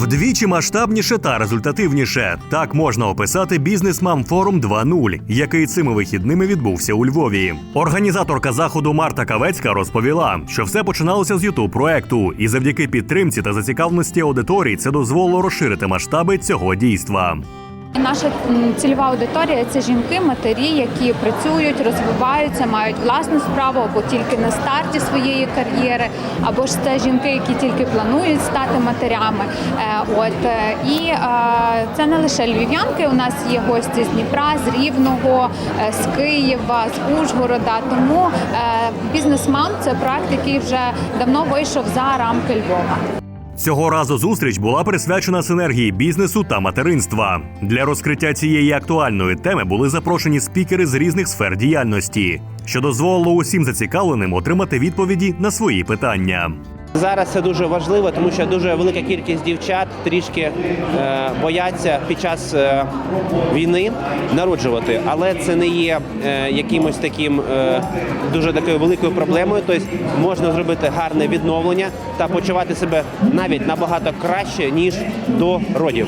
Вдвічі масштабніше та результативніше. Так можна описати бізнес Мам Форум 2.0, який цими вихідними відбувся у Львові. Організаторка заходу Марта Кавецька розповіла, що все починалося з ютуб проекту, і завдяки підтримці та зацікавленості аудиторії це дозволило розширити масштаби цього дійства. Наша цільова аудиторія це жінки, матері, які працюють, розвиваються, мають власну справу або тільки на старті своєї кар'єри, або ж це жінки, які тільки планують стати матерями. Е, От е, і е, це не лише львів'янки. У нас є гості з Дніпра, з Рівного, з Києва, з Ужгорода. Тому бізнес-мам це проект, який вже давно вийшов за рамки Львова. Цього разу зустріч була присвячена синергії бізнесу та материнства. Для розкриття цієї актуальної теми були запрошені спікери з різних сфер діяльності, що дозволило усім зацікавленим отримати відповіді на свої питання. Зараз це дуже важливо, тому що дуже велика кількість дівчат трішки е, бояться під час е, війни народжувати, але це не є е, якимось таким дуже такою великою проблемою. Тобто можна зробити гарне відновлення та почувати себе навіть набагато краще ніж до родів,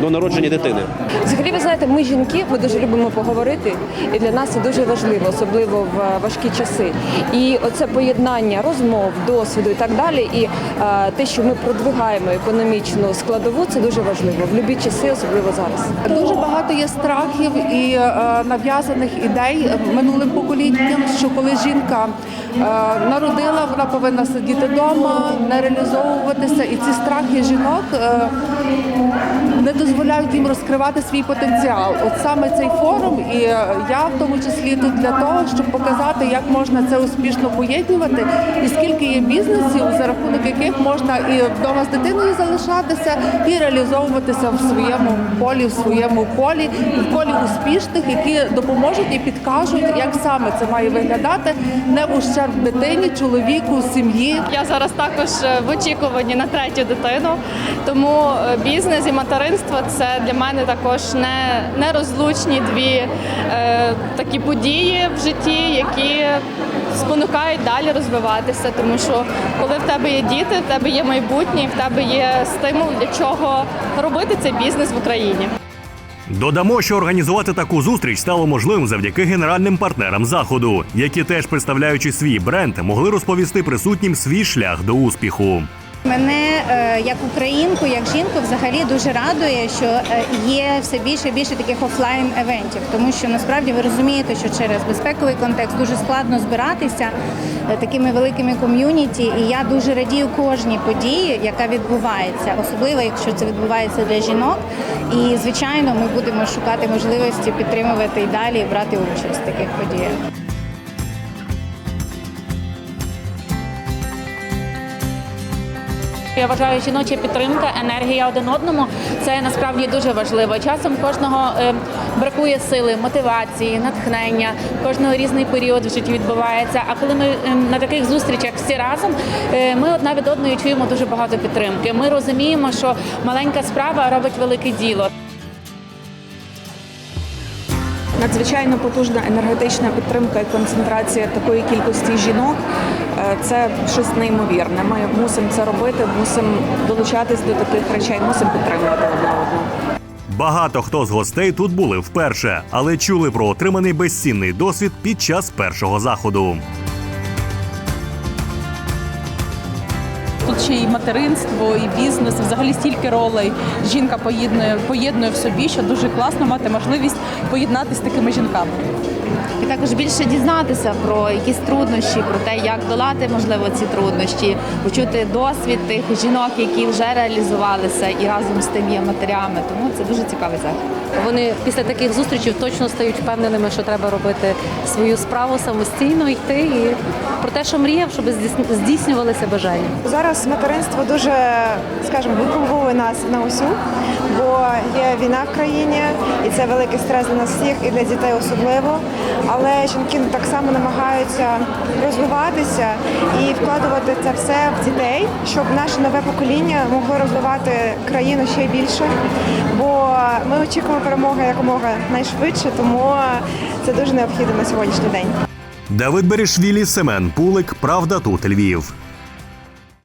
до народження дитини. Взагалі, ви знаєте, ми жінки, ми дуже любимо поговорити, і для нас це дуже важливо, особливо в е, важкі часи. І оце поєднання розмов, досвіду і так далі. І е, те, що ми продвигаємо економічну складову, це дуже важливо в будь-які часи, особливо зараз. Дуже багато є страхів і е, нав'язаних ідей минулим поколінням, що коли жінка е, народила, вона повинна сидіти вдома, не реалізовуватися. І ці страхи жінок е, не дозволяють їм розкривати свій потенціал. От саме цей форум, і е, я в тому числі тут для того, щоб показати, як можна це успішно поєднувати, і скільки є бізнесів, за рахунок яких можна і вдома з дитиною залишатися, і реалізовуватися в своєму полі, в своєму колі, в колі успішних, які допоможуть і підкажуть, як саме це має виглядати, не в ущерб дитині, чоловіку, сім'ї. Я зараз також е, в очікуванні на третю дитину, тому е, бізнес і материнство це для мене також не нерозлучні дві е, такі події в житті, які спонукають далі розвиватися. Тому що коли в тебе є діти, в тебе є майбутнє, в тебе є стимул для чого робити цей бізнес в Україні. Додамо, що організувати таку зустріч стало можливим завдяки генеральним партнерам заходу, які теж представляючи свій бренд, могли розповісти присутнім свій шлях до успіху. Мене е, як українку, як жінку, взагалі дуже радує, що е, є все більше і більше таких офлайн евентів, тому що насправді ви розумієте, що через безпековий контекст дуже складно збиратися е, такими великими ком'юніті. І я дуже радію кожній події, яка відбувається, особливо якщо це відбувається для жінок. І звичайно, ми будемо шукати можливості підтримувати і далі і брати участь в таких подіях. Я вважаю, жіноча підтримка, енергія один одному це насправді дуже важливо. Часом кожного е, бракує сили, мотивації, натхнення. Кожного різний період в житті відбувається. А коли ми е, на таких зустрічах всі разом, е, ми одна від одної чуємо дуже багато підтримки. Ми розуміємо, що маленька справа робить велике діло. Надзвичайно потужна енергетична підтримка і концентрація такої кількості жінок е, це щось неймовірне. Ми мусимо це робити, мусимо долучатись до таких речей, мусимо підтримувати одне одного. Багато хто з гостей тут були вперше, але чули про отриманий безцінний досвід під час першого заходу. Ще і материнство, і бізнес, взагалі стільки ролей жінка поєднує, поєднує в собі, що дуже класно мати можливість поєднатися з такими жінками. І також більше дізнатися про якісь труднощі, про те, як долати можливо ці труднощі, почути досвід тих жінок, які вже реалізувалися і разом з тим є матерями. Тому це дуже цікавий захід. Вони після таких зустрічей точно стають впевненими, що треба робити свою справу самостійно, йти і про те, що мріяв, щоб здійснювалися бажання. Зараз материнство дуже, скажімо, випробовує нас на усю, бо є війна в країні, і це великий стрес для нас всіх і для дітей особливо. Але жінки так само намагаються розвиватися і вкладувати це все в дітей, щоб наше нове покоління могло розвивати країну ще більше. Бо ми очікуємо перемоги якомога найшвидше, тому це дуже необхідно на сьогоднішній день. Давид Берішвілі, Семен Пулик. Правда тут Львів.